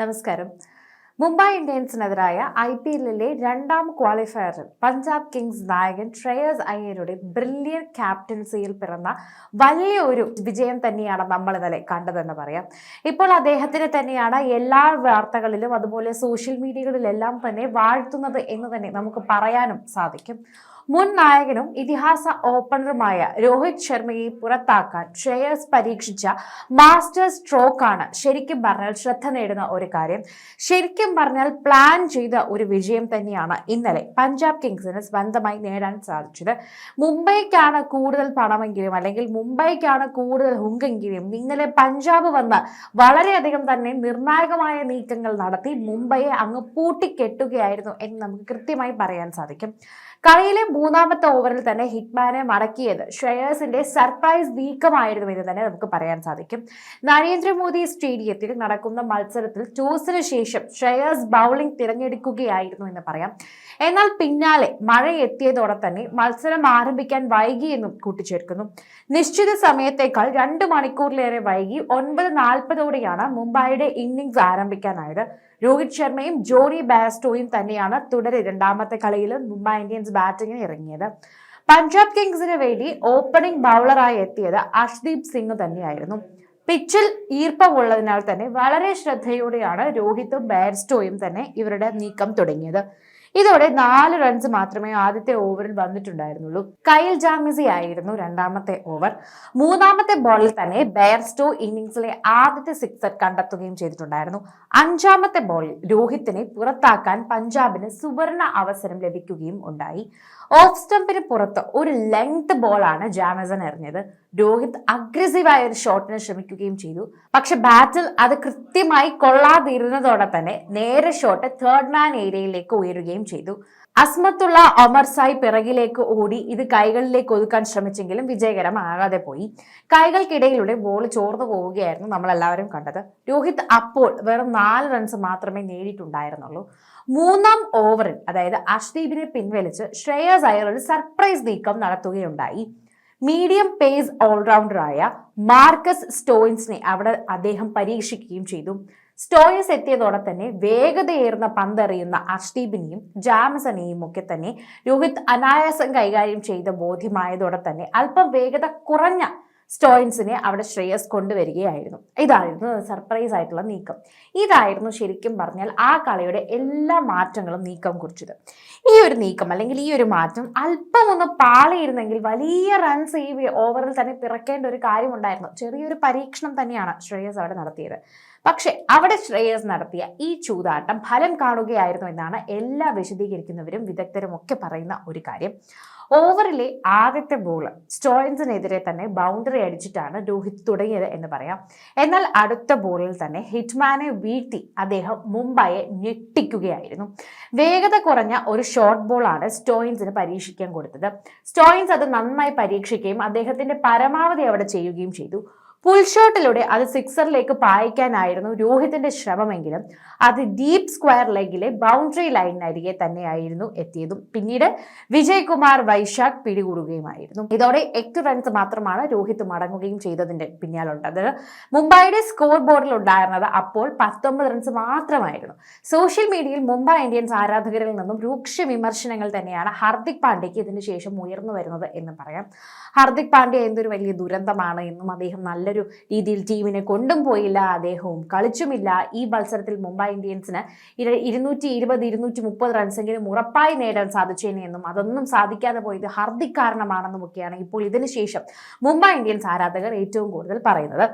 നമസ്കാരം. മുംബൈ ഇന്ത്യൻസിനെതിരായ I P എല്ലിലെ രണ്ടാം ക്വാളിഫയറിൽ പഞ്ചാബ് കിങ്സ് നായകൻ ശ്രേയസ് അയ്യരുടെ ബ്രില്യൻ ക്യാപ്റ്റൻസിയിൽ പിറന്ന വലിയ ഒരു വിജയം തന്നെയാണ് നമ്മൾ ഇന്നലെ കണ്ടതെന്ന് പറയാം. ഇപ്പോൾ അദ്ദേഹത്തിന് തന്നെയാണ് എല്ലാ വാർത്തകളിലും അതുപോലെ സോഷ്യൽ മീഡിയകളിലെല്ലാം തന്നെ വാഴ്ത്തുന്നത് എന്ന് തന്നെ നമുക്ക് പറയാനും സാധിക്കും. മുൻ നായകനും ഇതിഹാസ ഓപ്പണറുമായ രോഹിത് ശർമ്മയെ പുറത്താക്കാൻ ശ്രേയസ് പരീക്ഷിച്ച മാസ്റ്റർ സ്ട്രോക്കാണ് ശരിക്കും പറഞ്ഞാൽ ശ്രദ്ധ നേടുന്ന ഒരു കാര്യം. ശരിക്കും പറഞ്ഞാൽ പ്ലാൻ ചെയ്ത ഒരു വിജയം തന്നെയാണ് ഇന്നലെ പഞ്ചാബ് കിങ്സിന് സ്വന്തമായി നേടാൻ സാധിച്ചത്. മുംബൈക്കാണ് കൂടുതൽ പണമെങ്കിലും അല്ലെങ്കിൽ മുംബൈക്കാണ് കൂടുതൽ ഹുങ്കെങ്കിലും ഇന്നലെ പഞ്ചാബ് വന്ന് വളരെയധികം തന്നെ നിർണായകമായ നീക്കങ്ങൾ നടത്തി മുംബൈയെ അങ്ങ് പൂട്ടിക്കെട്ടുകയായിരുന്നു എന്ന് നമുക്ക് കൃത്യമായി പറയാൻ സാധിക്കും. കളിയിലെ മൂന്നാമത്തെ ഓവറിൽ തന്നെ ഹിറ്റ്മാനെ മടക്കിയത്. ഷെയേഴ്സിന്റെ സർപ്രൈസ് നീക്കമായിരുന്നു എന്ന് തന്നെ നമുക്ക് പറയാൻ സാധിക്കും. നരേന്ദ്രമോദി സ്റ്റേഡിയത്തിൽ നടക്കുന്ന മത്സരത്തിൽ ടോസിന് ശേഷം ഷെയേഴ്സ് ബൗളിംഗ് തിരഞ്ഞെടുക്കുകയായിരുന്നു എന്ന് പറയാം. എന്നാൽ പിന്നാലെ മഴ എത്തിയതോടെ തന്നെ മത്സരം ആരംഭിക്കാൻ വൈകിയെന്നും കൂട്ടിച്ചേർക്കുന്നു. നിശ്ചിത സമയത്തേക്കാൾ രണ്ട് മണിക്കൂറിലേറെ വൈകി ഒൻപത് നാൽപ്പതോടെയാണ് മുംബൈയുടെ ഇന്നിംഗ്സ് ആരംഭിക്കാനായത്. രോഹിത് ശർമ്മയും ജോണി ബാസ്റ്റോയും തന്നെയാണ് തുടരെ രണ്ടാമത്തെ കളിയിൽ മുംബൈ ഇന്ത്യൻസ് ബാറ്റിംഗിന് ഇറങ്ങിയത്. പഞ്ചാബ് കിങ്സിന് വേണ്ടി ഓപ്പണിംഗ് ബൗളറായി എത്തിയത് അഷ്ദീപ് സിംഗ് തന്നെയായിരുന്നു. പിച്ചിൽ ഈർപ്പമുള്ളതിനാൽ തന്നെ വളരെ ശ്രദ്ധയോടെയാണ് രോഹിത്തും ബാർസ്റ്റോയും തന്നെ ഇവരുടെ നീക്കം തുടങ്ങിയത്. ഇതോടെ നാല് റൺസ് മാത്രമേ ആദ്യത്തെ ഓവറിൽ വന്നിട്ടുണ്ടായിരുന്നുള്ളൂ. കൈൽ ജാമിസി ആയിരുന്നു രണ്ടാമത്തെ ഓവർ മൂന്നാമത്തെ ബോളിൽ തന്നെ ബെയർസ്റ്റോ ഇന്നിംഗ്സിലെ ആദ്യത്തെ സിക്സർ കണ്ടെത്തുകയും ചെയ്തിട്ടുണ്ടായിരുന്നു. അഞ്ചാമത്തെ ബോളിൽ രോഹിത്തിനെ പുറത്താക്കാൻ പഞ്ചാബിന് സുവർണ അവസരം ലഭിക്കുകയും ഉണ്ടായി. ഓഫ് സ്റ്റംപിന് പുറത്ത് ഒരു ലെങ്ത് ബോളാണ് ജാമസൺ എറിഞ്ഞത്. രോഹിത് അഗ്രസീവായ ഒരു ഷോട്ടിന് ശ്രമിക്കുകയും ചെയ്തു. പക്ഷെ ബാറ്റിൽ അത് കൃത്യമായി കൊള്ളാതിരുന്നതോടെ തന്നെ നേരെ ഷോട്ട് തേർഡ് മാൻ ഏരിയയിലേക്ക് ഉയരുകയും ചെയ്തു. അസ്മത്തുള്ള ഒമർ സായി പിറകിലേക്ക് ഓടി ഇത് കൈകളിലേക്ക് ഒതുക്കാൻ ശ്രമിച്ചെങ്കിലും വിജയകരമാകാതെ പോയി. കൈകൾക്കിടയിലൂടെ ബോൾ ചോർന്നു പോവുകയായിരുന്നു നമ്മൾ എല്ലാവരും കണ്ടത്. രോഹിത് അപ്പോൾ വെറും നാല് റൺസ് മാത്രമേ നേടിയിട്ടുണ്ടായിരുന്നുള്ളൂ. മൂന്നാം ഓവറിൽ അതായത് അഷ്ദീപിനെ പിൻവലിച്ച് ശ്രേയസ് അയ്യർ ഒരു സർപ്രൈസ് നീക്കം നടത്തുകയുണ്ടായി. മീഡിയം പേസ് ഓൾറൗണ്ടറായ മാർക്കസ് സ്റ്റോയിൻസിനെ അവിടെ അദ്ദേഹം പരീക്ഷിക്കുകയും ചെയ്തു. സ്റ്റോയിൻസ് എത്തിയതോടെ തന്നെ വേഗതയേറുന്ന പന്തെറിയുന്ന അർഷ്ടീപിനെയും ജാമസനെയും ഒക്കെ തന്നെ രോഹിത് അനായാസം കൈകാര്യം ചെയ്ത ബോധ്യമായതോടെ തന്നെ അല്പം വേഗത കുറഞ്ഞ സ്റ്റോയിൻസിനെ അവിടെ ശ്രേയസ് കൊണ്ടുവരികയായിരുന്നു. ഇതായിരുന്നു സർപ്രൈസ് ആയിട്ടുള്ള നീക്കം. ഇതായിരുന്നു ശരിക്കും പറഞ്ഞാൽ ആ കളിയുടെ എല്ലാ മാറ്റങ്ങളും നീക്കം കുറിച്ചത്. ഈ ഒരു നീക്കം അല്ലെങ്കിൽ ഈ ഒരു മാറ്റം അല്പം ഒന്ന് പാളിയിരുന്നെങ്കിൽ വലിയ റൺസ് ഈ ഓവറിൽ തന്നെ പിറക്കേണ്ട ഒരു കാര്യം ഉണ്ടായിരുന്നു ചെറിയൊരു പരീക്ഷണം തന്നെയാണ് ശ്രേയസ് അവിടെ നടത്തിയത്. പക്ഷെ അവിടെ ശ്രേയസ് നടത്തിയ ഈ ചൂതാട്ടം ഫലം കാണുകയായിരുന്നു എന്നാണ് എല്ലാ വിശദീകരിക്കുന്നവരും വിദഗ്ധരും ഒക്കെ പറയുന്ന ഒരു കാര്യം. ഓവറിലെ ആദ്യത്തെ ബോൾ സ്റ്റോയിൻസിനെതിരെ തന്നെ ബൗണ്ടറി അടിച്ചിട്ടാണ് രോഹിത് തുടങ്ങിയത് എന്ന് പറയാം. എന്നാൽ അടുത്ത ബോളിൽ തന്നെ ഹിറ്റ്മാനെ വീഴ്ത്തി അദ്ദേഹം മുംബൈയെ ഞെട്ടിക്കുകയായിരുന്നു. വേഗത കുറഞ്ഞ ഒരു ഷോർട്ട് ബോളാണ് സ്റ്റോയിൻസിന് പരീക്ഷിക്കാൻ കൊടുത്തത്. സ്റ്റോയിൻസ് അത് നന്നായി പരീക്ഷിക്കുകയും അദ്ദേഹത്തിന്റെ പരമാവധി അവിടെ ചെയ്യുകയും ചെയ്തു. പുൾ ഷോട്ടിലൂടെ അത് സിക്സറിലേക്ക് പായിക്കാനായിരുന്നു രോഹിതിന്റെ ശ്രമമെങ്കിലും അത് ഡീപ് സ്ക്വയർ ലെഗിലെ ബൗണ്ടറി ലൈനിനരികെ തന്നെയായിരുന്നു എത്തിയതും. പിന്നീട് വിജയ് കുമാർ വൈശാഖ് പിടികൂടുകയുമായിരുന്നു. ഇതോടെ എട്ട് റൺസ് മാത്രമാണ് രോഹിത് മടങ്ങുകയും ചെയ്തതിന്റെ പിന്നാലുണ്ടത് മുംബൈയുടെ സ്കോർ ബോർഡിൽ ഉണ്ടായിരുന്നത് അപ്പോൾ പത്തൊമ്പത് റൺസ് മാത്രമായിരുന്നു. സോഷ്യൽ മീഡിയയിൽ മുംബൈ ഇന്ത്യൻസ് ആരാധകരിൽ നിന്നും രൂക്ഷ വിമർശനങ്ങൾ തന്നെയാണ് ഹാർദിക് പാണ്ഡ്യയ്ക്ക് ഇതിനുശേഷം ഉയർന്നു വരുന്നത് എന്ന് പറയാം. ഹാർദിക് പാണ്ഡ്യ എന്തൊരു വലിയ ദുരന്തമാണ് എന്നും അദ്ദേഹം നല്ലൊരു രീതിയിൽ ടീമിനെ കൊണ്ടും പോയില്ല അദ്ദേഹവും കളിച്ചുമില്ല. ഈ മത്സരത്തിൽ മുംബൈ ഇന്ത്യൻസിന് ഇര- ഇരുന്നൂറ്റി ഇരുപത് ഇരുന്നൂറ്റി മുപ്പത് റൺസെങ്കിലും ഉറപ്പായി നേടാൻ സാധിച്ചേനെ എന്നും അതൊന്നും സാധിക്കാതെ പോയത് ഹർദിക് കാരണമാണെന്നും ഒക്കെയാണ് ഇപ്പോൾ ഇതിനുശേഷം മുംബൈ ഇന്ത്യൻസ് ആരാധകർ ഏറ്റവും കൂടുതൽ പറയുന്നത്.